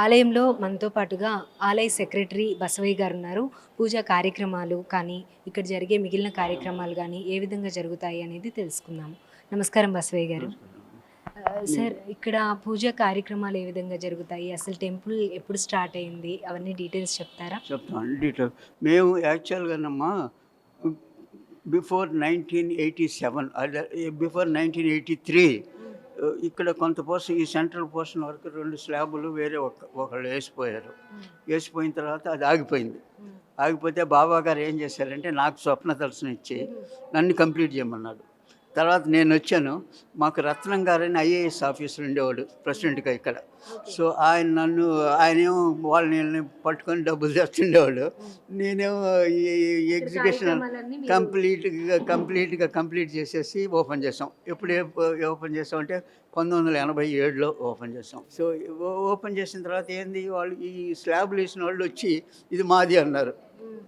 ఆలయంలో మనతో పాటుగా ఆలయ సెక్రటరీ బసవయ్య గారు ఉన్నారు పూజా కార్యక్రమాలు కానీ ఇక్కడ జరిగే మిగిలిన కార్యక్రమాలు కానీ ఏ విధంగా జరుగుతాయి అనేది తెలుసుకుందాము. నమస్కారం బసవయ్య గారు. సార్ ఇక్కడ పూజా కార్యక్రమాలు ఏ విధంగా జరుగుతాయి? అసలు టెంపుల్ ఎప్పుడు స్టార్ట్ అయింది? అవన్నీ డీటెయిల్స్ చెప్తారా? చెప్తాను డీటెయిల్ మేము యాక్చువల్గానమ్మా before nineteen eighty seven before nineteen eighty three ఇక్కడ కొంత పోర్షన్ ఈ సెంట్రల్ పోర్షన్ వరకు రెండు స్లాబులు వేరే ఒక ఒకళ్ళు వేసిపోయారు. వేసిపోయిన తర్వాత అది ఆగిపోయింది. ఆగిపోతే బాబా గారు ఏం చేశారంటే నాకు స్వప్న దర్శనం ఇచ్చి నన్ను కంప్లీట్ చేయమన్నాడు. తర్వాత నేను వచ్చాను. మాకు రత్నం గారని ఐఏఎస్ ఆఫీసర్ ఉండేవాడు ప్రెసిడెంట్గా ఇక్కడ. సో ఆయన నన్ను ఆయనేమో వాళ్ళని పట్టుకొని డబ్బులు తెస్తుండేవాడు. నేనేమో ఈ ఎగ్జిబిషన్ కంప్లీట్గా కంప్లీట్గా కంప్లీట్ చేసేసి ఓపెన్ చేసాం ఎప్పుడు ఓపెన్ చేసాం అంటే పంతొమ్మిది వందల ఎనభై ఏడులో ఓపెన్ చేసాం సో ఓపెన్ చేసిన తర్వాత ఏంది? వాళ్ళు ఈ స్లాబ్లు వేసిన వాళ్ళు వచ్చి ఇది మాది అన్నారు.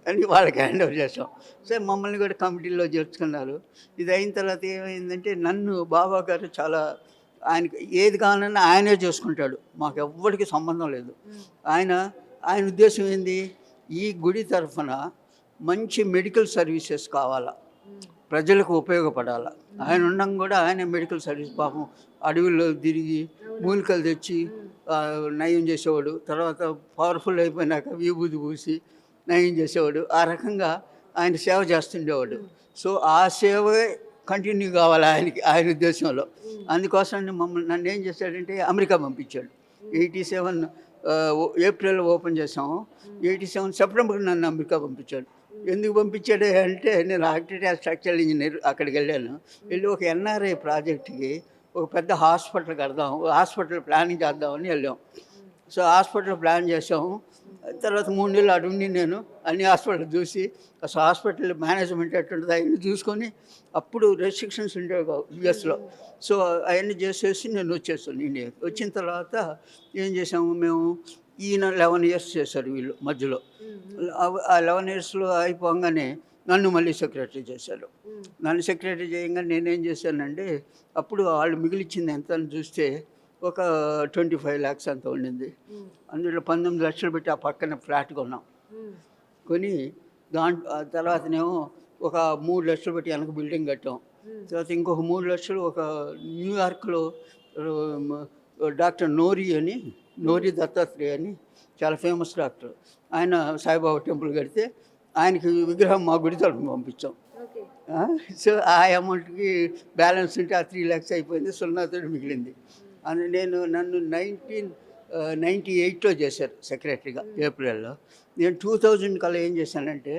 అని వాళ్ళకి హ్యాండ్ ఓవర్ చేసాం సో మమ్మల్ని కూడా కమిటీలో చేర్చుకున్నారు. ఇది అయిన తర్వాత ఏమైందంటే నన్ను బాబా గారు చాలా ఆయనకి ఏది కావాలన్నా ఆయనే చూసుకుంటాడు. మాకు ఎవ్వడికి సంబంధం లేదు. ఆయన ఆయన ఉద్దేశం ఏంది? ఈ గుడి తరఫున మంచి మెడికల్ సర్వీసెస్ కావాలా. ప్రజలకు ఉపయోగపడాలి. ఆయన ఉండడం కూడా ఆయన మెడికల్ సర్వీస్ పాపం అడవుల్లో తిరిగి మూలికలు తెచ్చి నయం చేసేవాడు. తర్వాత పవర్ఫుల్ అయిపోయినాక విభూతి పూసి నయం చేసేవాడు. ఆ రకంగా ఆయన సేవ చేస్తుండేవాడు. సో ఆ సేవే కంటిన్యూ కావాలి ఆయనకి ఆయన ఉద్దేశంలో. అందుకోసం మమ్మల్ని నన్ను ఏం చేశాడంటే అమెరికా పంపించాడు. ఎయిటీ సెవెన్ ఏప్రిల్ ఓపెన్ చేసాము ఎయిటీ సెవెన్ సెప్టెంబర్ నన్ను అమెరికా పంపించాడు. ఎందుకు పంపించాడు? అంటే నేను ఆర్కిటెక్ట్ స్ట్రక్చరల్ ఇంజనీర్ అక్కడికి వెళ్ళాను. వెళ్ళి ఒక ఎన్ఆర్ఐ ప్రాజెక్ట్కి ఒక పెద్ద హాస్పిటల్ కడదాం హాస్పిటల్ ప్లానింగ్ చేద్దామని వెళ్ళాం. సో హాస్పిటల్ ప్లాన్ చేసాము తర్వాత మూడు నెలలు అటు ఉండి నేను అన్ని హాస్పిటల్ చూసి అసలు హాస్పిటల్ మేనేజ్మెంట్ ఎట్టుంటుంది అవన్నీ చూసుకొని అప్పుడు రెస్ట్రిక్షన్స్ ఉండేవి కావు యుఎస్లో. సో అవన్నీ చేసేసి నేను వచ్చేస్తాను ఇండియాకి. వచ్చిన తర్వాత ఏం చేసాము మేము? ఈయన లెవెన్ ఇయర్స్ చేశారు వీళ్ళు మధ్యలో. ఆ- లెవెన్ ఇయర్స్లో అయిపోగానే నన్ను మళ్ళీ సెక్రటరీ చేశారు నన్ను సెక్రటరీ చేయగానే నేనేం చేశానంటే అప్పుడు వాళ్ళు మిగిలిచ్చింది ఎంత అని చూస్తే ఒక ట్వంటీ ఫైవ్ ల్యాక్స్ అంత ఉండింది. అందులో పంతొమ్మిది లక్షలు పెట్టి ఆ పక్కన ఫ్లాట్ కొన్నాం. కొని దాంట్లో తర్వాతనేమో ఒక మూడు లక్షలు పెట్టి వెనక బిల్డింగ్ కట్టాం. తర్వాత ఇంకొక మూడు లక్షలు ఒక న్యూయార్క్లో డాక్టర్ నోరి అని నోరి దత్తాత్రేయ అని చాలా ఫేమస్ డాక్టర్ ఆయన సాయిబాబా టెంపుల్ కడితే ఆయనకి విగ్రహం మా గుడి తరఫున పంపించాం. సో ఆ అమౌంట్కి బ్యాలెన్స్ ఉంటే ఆ త్రీ ల్యాక్స్ అయిపోయింది సున్నాతో మిగిలింది. అని నేను నన్ను నైన్టీన్ నైంటీ ఎయిట్లో చేశారు సెక్రటరీగా ఏప్రిల్లో నేను టూ థౌజండ్ కల్లా ఏం చేశానంటే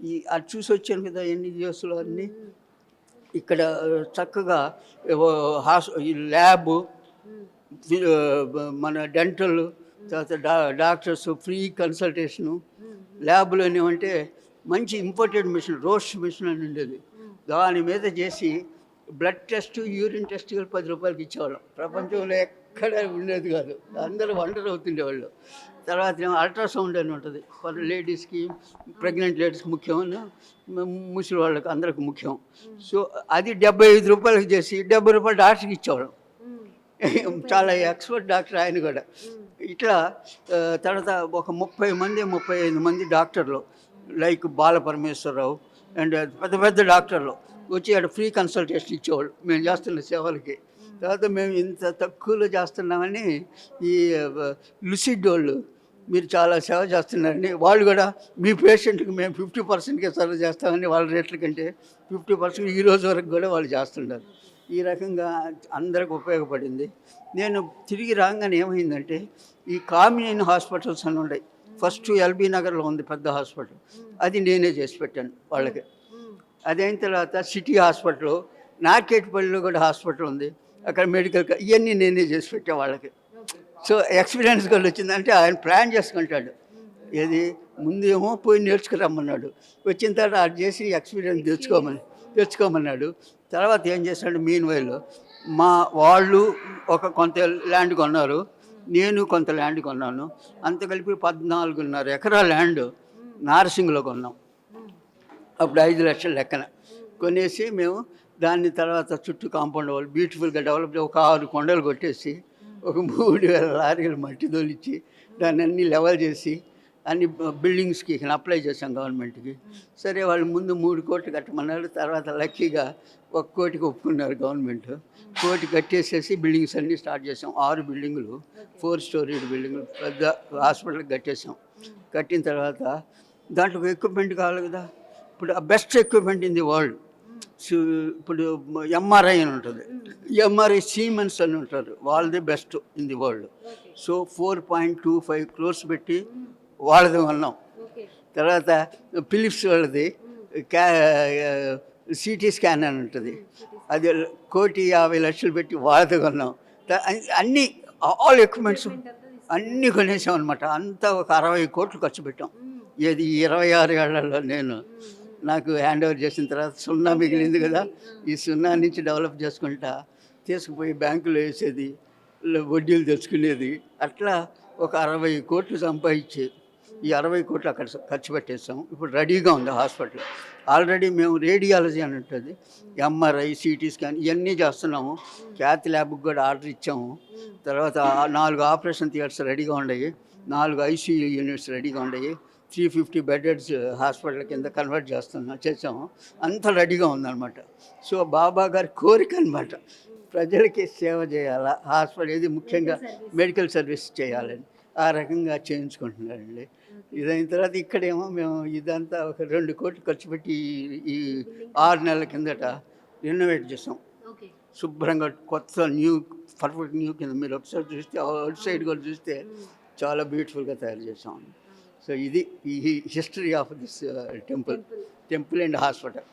ఈ అది చూసి వచ్చాను కదా ఎన్ని ఇయర్స్లో అన్నీ. ఇక్కడ చక్కగా హాస్ ఈ ల్యాబ్ మన డెంటల్ తర్వాత డా డాక్టర్స్ ఫ్రీ కన్సల్టేషను ల్యాబ్లు ఏమంటే మంచి ఇంపోర్టెడ్ మిషన్ రోస్ట్ మిషన్ అని ఉండేది. దాని మీద చేసి బ్లడ్ టెస్ట్ యూరిన్ టెస్ట్ పది రూపాయలకి ఇచ్చేవాళ్ళం. ప్రపంచంలో ఎక్కడ ఉండేది కాదు. అందరూ వండర్ అవుతుండేవాళ్ళు. తర్వాత ఏమో అల్ట్రాసౌండ్ అని ఉంటుంది. కొంత లేడీస్కి ప్రెగ్నెంట్ లేడీస్కి ముఖ్యం ముసలి వాళ్ళకి అందరికి ముఖ్యం. సో అది డెబ్బై ఐదు రూపాయలకి చేసి డెబ్బై రూపాయలు డాక్టర్కి ఇచ్చేవాళ్ళం. చాలా ఎక్స్పర్ట్ డాక్టర్ ఆయన కూడా. ఇట్లా తర్వాత ఒక ముప్పై మంది ముప్పై ఐదు మంది డాక్టర్లు లైక్ బాలపరమేశ్వరరావు అండ్ పెద్ద పెద్ద డాక్టర్లు వచ్చి అక్కడ ఫ్రీ కన్సల్టేషన్ ఇచ్చేవాళ్ళు. మేము చేస్తున్న సేవలకి. తర్వాత మేము ఇంత తక్కువలో చేస్తున్నామని ఈ లుసిడ్ వాళ్ళు మీరు చాలా సేవ చేస్తున్నారని వాళ్ళు కూడా మీ పేషెంట్కి మేము ఫిఫ్టీ పర్సెంట్కే సర్వ్ చేస్తామని వాళ్ళ రేట్ల కంటే ఫిఫ్టీ పర్సెంట్ ఈ రోజు వరకు కూడా వాళ్ళు చేస్తున్నారు. ఈ రకంగా అందరికి ఉపయోగపడింది. నేను తిరిగి రాగానే ఏమైందంటే ఈ కామినేని హాస్పిటల్స్ అని ఉన్నాయి. ఫస్ట్ ఎల్బీ నగర్లో ఉంది పెద్ద హాస్పిటల్. అది నేనే చేసి పెట్టాను వాళ్ళకి. అదైన తర్వాత సిటీ హాస్పిటల్ నాకేటిపల్లిలో కూడా హాస్పిటల్ ఉంది. అక్కడ మెడికల్ ఇవన్నీ నేనే చేసి పెట్టా వాళ్ళకి. సో ఎక్స్పీరియన్స్ కూడా వచ్చిందంటే ఆయన ప్లాన్ చేసుకుంటాడు. ఏది? ముందేమో పోయి నేర్చుకురమ్మన్నాడు. వచ్చిన తర్వాత అది చేసి ఎక్స్పీరియన్స్ తెచ్చుకోమని. తెచ్చుకోమన్నాడు. తర్వాత ఏం చేశాడు మీన్ వైల్ మా వాళ్ళు ఒక కొంత ల్యాండ్ కొన్నారు. నేను కొంత ల్యాండ్ కొన్నాను. అంత కలిపి పద్నాలుగున్నర ఎకరా ల్యాండ్ నారసింగ్లో కొన్నాం. అప్పుడు ఐదు లక్షల లెక్కన. కొనేసి మేము దాన్ని తర్వాత చుట్టూ కాంపౌండ్ వాళ్ళు బ్యూటిఫుల్గా డెవలప్ ఒక ఆరు కొండలు కొట్టేసి ఒక మూడు వేల లారీలు మట్టి తోలిచ్చి దాన్ని అన్ని లెవెల్ చేసి అన్ని బిల్డింగ్స్కి అప్లై చేశాం గవర్నమెంట్కి. సరే వాళ్ళు ముందు మూడు కోట్లు కట్టమన్నారు తర్వాత లక్కీగా ఒక కోటికి ఒప్పుకున్నారు గవర్నమెంట్. కోటి కట్టేసేసి బిల్డింగ్స్ అన్నీ స్టార్ట్ చేసాం ఆరు బిల్డింగులు ఫోర్ స్టోరీ బిల్డింగులు పెద్ద హాస్పిటల్కి కట్టేసాం కట్టిన తర్వాత దాంట్లో ఎక్విప్మెంట్ కావాలి కదా. ఇప్పుడు best equipment in the world ఇప్పుడు ఎంఆర్ఐ అని ఉంటుంది. ఎంఆర్ఐ సీమెన్స్ అని ఉంటారు. వాళ్ళది best in the world so four point two five crores పెట్టి వాళ్ళది కొన్నాం తర్వాత ఫిలిప్స్ వాళ్ళది క్యా సిటీ స్కాన్ అని ఉంటుంది. అది కోటి యాభై లక్షలు పెట్టి వాళ్ళది కొన్నాం. అన్ని- ఆల్ ఎక్విప్మెంట్స్ అన్నీ కొనేసాం అనమాట అంతా ఒక అరవై కోట్లు ఖర్చు పెట్టాం. ఏది ఇరవై ఆరు ఏళ్ళలో నేను నాకు హ్యాండ్ ఓవర్ చేసిన తర్వాత సున్నా మిగిలింది కదా. ఈ సున్నా నుంచి డెవలప్ చేసుకుంటా తీసుకుపోయి బ్యాంకులో వేసేది వడ్డీలు తెచ్చుకునేది. అట్లా ఒక అరవై కోట్లు సంపాదించి ఈ అరవై కోట్లు అక్కడ ఖర్చు పెట్టేస్తాం ఇప్పుడు రెడీగా ఉంది హాస్పిటల్. ఆల్రెడీ మేము రేడియాలజీ అని ఉంటుంది. ఎంఆర్ఐ సిటీ స్కాన్ ఇవన్నీ చేస్తున్నాము. క్యాత్ ల్యాబ్కి కూడా ఆర్డర్ ఇచ్చాము. తర్వాత నాలుగు ఆపరేషన్ థియేటర్స్ రెడీగా ఉన్నాయి. నాలుగు ఐసీయూ యూనిట్స్ రెడీగా ఉన్నాయి. త్రీ ఫిఫ్టీ బెడెడ్స్ హాస్పిటల్ కింద కన్వర్ట్ చేస్తున్నాం చేసాము అంత రెడీగా ఉందన్నమాట. సో బాబా గారి కోరిక అనమాట ప్రజలకి సేవ చేయాలా? హాస్పిటల్ ఇది ముఖ్యంగా మెడికల్ సర్వీస్ చేయాలని. ఆ రకంగా చేయించుకుంటున్నారండి ఇదైన తర్వాత ఇక్కడేమో మేము ఇదంతా ఒక రెండు కోట్లు ఖర్చు పెట్టి ఈ- ఆరు నెలల కిందట రెనోవేట్ చేసాం శుభ్రంగా కొత్త న్యూ పర్ఫెక్ట్ న్యూ కింద మీరు ఒకసారి చూస్తే అవుట్ సైడ్ కూడా చూస్తే చాలా బ్యూటిఫుల్గా తయారు చేసాం సో ఇది ఈ history of this temple. Temple and hospital.